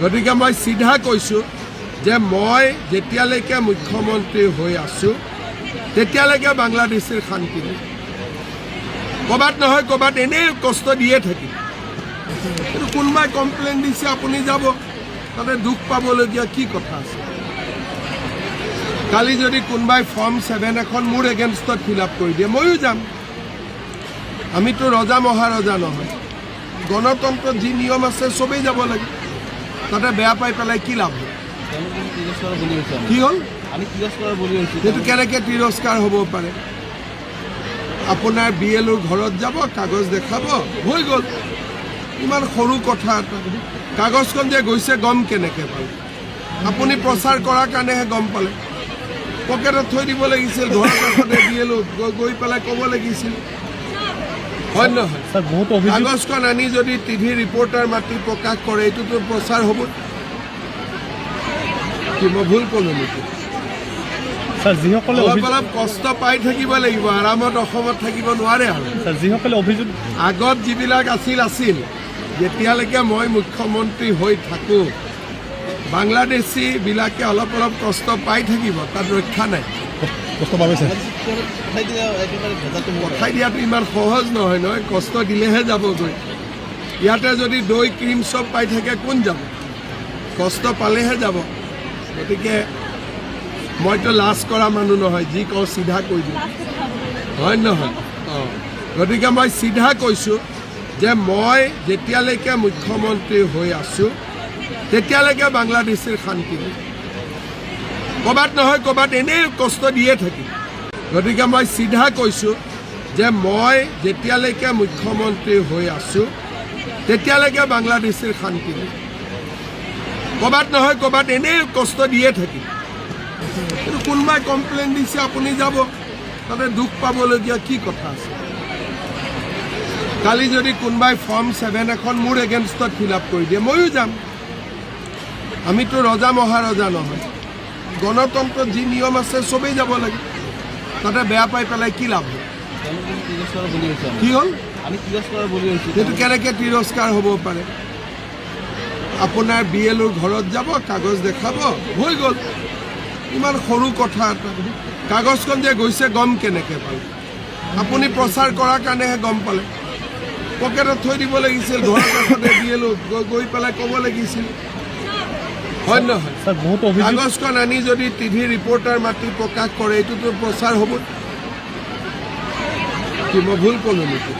গতিকে মই চিধা কৈছোঁ যে মই যেতিয়ালৈকে মুখ্যমন্ত্ৰী হৈ আছোঁ, তেতিয়ালৈকে বাংলাদেশীৰ শান্তি নাই। ক'ৰবাত নহয় ক'ৰবাত এনেই কষ্ট দিয়ে থাকিম। কিন্তু কোনোবাই কমপ্লেইন দিছে, আপুনি যাব, তাতে দুখ পাবলগীয়া কি কথা আছে? কালি যদি কোনোবাই ফৰ্ম ছেভেন এখন মোৰ এগেইনষ্টত ফিল আপ কৰি দিয়ে, ময়ো যাম। আমিতো ৰজা মহাৰজা নহয়। গণতন্ত্ৰত যি নিয়ম আছে, চবেই যাব লাগে। তাতে বেয়া পাই পেলাই কি লাভ? কি হ'ল? সেইটো কেনেকৈ তিৰস্কাৰ হ'ব পাৰে? আপোনাৰ বি এলৰ ঘৰত যাব, কাগজ দেখাব, হৈ গ'ল। ইমান সৰু কথা এটা। কাগজখন যে গৈছে, গম কেনেকৈ পালে? আপুনি প্ৰচাৰ কৰাৰ কাৰণেহে গম পালে। পকেটত থৈ দিব লাগিছিল, ঘৰৰ কাষতে বি এল গৈ পেলাই ক'ব লাগিছিল। হয় বহুত অভিযোগ কাগজখন আনি যদি টিভি ৰিপৰ্টাৰ মাতি প্ৰকাশ কৰে এইটোতো প্ৰচাৰ হ'ব। কি মই ভুল ক'লো নেকি? অলপ অলপ কষ্ট পাই থাকিব লাগিব আৰামত অসমত থাকিব নোৱাৰে আৰু। যিসকলে অভিযোগ আগত যিবিলাক আছিল আছিল। যেতিয়ালৈকে মই মুখ্যমন্ত্ৰী হৈ থাকোঁ বাংলাদেশীবিলাকে অলপ অলপ কষ্ট পাই থাকিব তাত ৰক্ষা নাই। কষ্ট মোৰ পঠাই দিয়াটো ইমান সহজ নহয় নহয়। কষ্ট দিলেহে যাবগৈ ইয়াতে যদি দৈ, ক্ৰীম চব পাই থাকে, কোন যাব? কষ্ট পালেহে যাব। গতিকে মইতো লাজ কৰা মানুহ নহয়, যি কওঁ চিধা কৈ দিওঁ। হয় নহয়? অঁ। গতিকে মই চিধা কৈছোঁ যে মই যেতিয়ালৈকে মুখ্যমন্ত্ৰী হৈ আছোঁ, তেতিয়ালৈকে বাংলাদেশীৰ শান্তি ক'ৰবাত নহয় ক'ৰবাত এনেই কষ্ট দিয়ে থাকিম। গতিকে মই চিধা কৈছোঁ যে মই যেতিয়ালৈকে মুখ্যমন্ত্ৰী হৈ আছোঁ, তেতিয়ালৈকে বাংলাদেশীৰ শান্তি নাই। ক'ৰবাত নহয় ক'ৰবাত এনেই কষ্ট দিয়ে থাকিম। কিন্তু কোনোবাই কমপ্লেইন দিছে, আপুনি যাব, তাতে দুখ পাবলগীয়া কি কথা আছে? কালি যদি কোনোবাই ফৰ্ম ছেভেন এখন মোৰ এগেইনষ্টত ফিল আপ কৰি দিয়ে, ময়ো যাম। আমিতো ৰজা মহাৰজা নহয়। গণতন্ত্ৰত যি নিয়ম আছে, চবেই যাব লাগে। তাতে বেয়া পাই পেলাই কি লাভ? কি হ'ল? সেইটো কেনেকৈ তিৰস্কাৰ হ'ব পাৰে? আপোনাৰ বি এলৰ ঘৰত যাব, কাগজ দেখাব, হৈ গ'ল। ইমান সৰু কথা এটা। কাগজখন যে গৈছে, গম কেনেকৈ পালে? আপুনি প্ৰচাৰ কৰাৰ কাৰণেহে গম পালে। পকেটত থৈ দিব লাগিছিল ঘৰৰ কাষতে বি এল গৈ পেলাই ক'ব লাগিছিল। হয় বহুত অভিযোগ কাগজখন আনি যদি টিভি ৰিপৰ্টাৰ মাতি প্ৰকাশ কৰে এইটোতো প্ৰচাৰ হ'ব। কি মই ভুল ক'লো নেকি?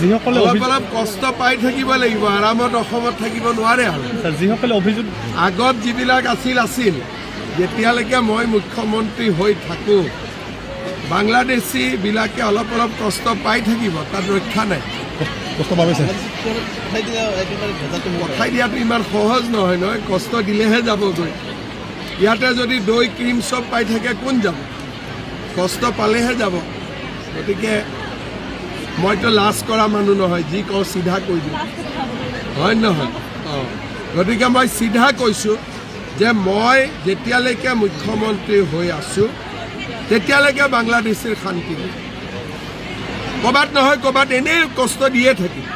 যিসকলে অলপ অলপ কষ্ট পাই থাকিব লাগিব আৰামত অসমত থাকিব নোৱাৰে আৰু। যিসকলে অভিযোগ আগত যিবিলাক আছিল আছিল। যেতিয়ালৈকে মই মুখ্যমন্ত্ৰী হৈ থাকোঁ বাংলাদেশীবিলাকে অলপ অলপ কষ্ট পাই থাকিব তাত ৰক্ষা নাই। কষ্ট মোৰ পঠাই দিয়াটো ইমান সহজ নহয় নহয়, কষ্ট দিলেহে যাবগৈ ইয়াতে যদি দৈ, ক্ৰীম চব পাই থাকে, কোন যাব? কষ্ট পালেহে যাব। গতিকে মইতো লাজ কৰা মানুহ নহয়, যি কওঁ চিধা কৈ দিওঁ। হয় নহয়? অঁ। গতিকে মই চিধা কৈছোঁ যে মই যেতিয়ালৈকে মুখ্যমন্ত্ৰী হৈ আছোঁ, তেতিয়ালৈকে বাংলাদেশীৰ শান্তি ক'ৰবাত নহয় ক'ৰবাত এনেই কষ্ট দিয়ে থাকিম।